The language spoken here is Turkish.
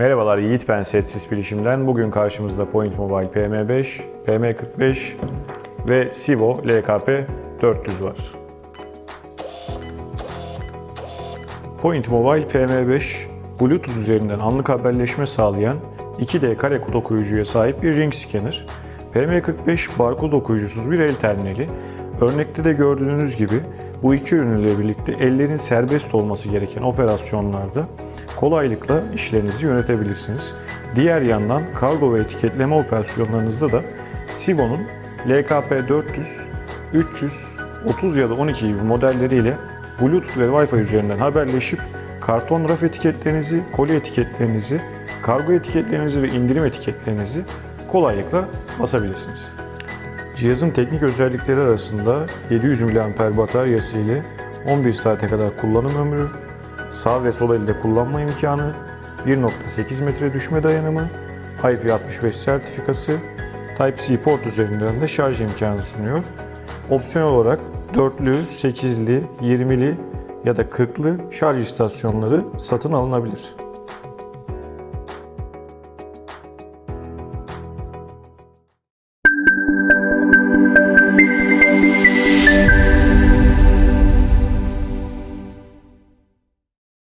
Merhabalar Yiğit ben Setsiz Bilişim'den. Bugün karşımızda Point Mobile PM5, PM45 ve Sivo LKP 400 var. Point Mobile PM5, Bluetooth üzerinden anlık haberleşme sağlayan 2D kare kod okuyucuya sahip bir ring scanner. PM45 barkod okuyucusuz bir el terminali. Örnekte de gördüğünüz gibi bu iki ürünle birlikte ellerin serbest olması gereken operasyonlarda kolaylıkla işlerinizi yönetebilirsiniz. Diğer yandan kargo ve etiketleme operasyonlarınızda da Sivo'nun LKP 400, 300, 30 ya da 12 gibi modelleriyle Bluetooth ve Wi-Fi üzerinden haberleşip karton raf etiketlerinizi, koli etiketlerinizi, kargo etiketlerinizi ve indirim etiketlerinizi kolaylıkla basabilirsiniz. Cihazın teknik özellikleri arasında 700 mAh bataryası ile 11 saate kadar kullanım ömrü, sağ ve sol elde kullanma imkanı, 1.8 metre düşme dayanımı, IP65 sertifikası, Type-C port üzerinden de şarj imkanı sunuyor. Opsiyon olarak 4'lü, 8'li, 20'li ya da 40'lı şarj istasyonları satın alınabilir.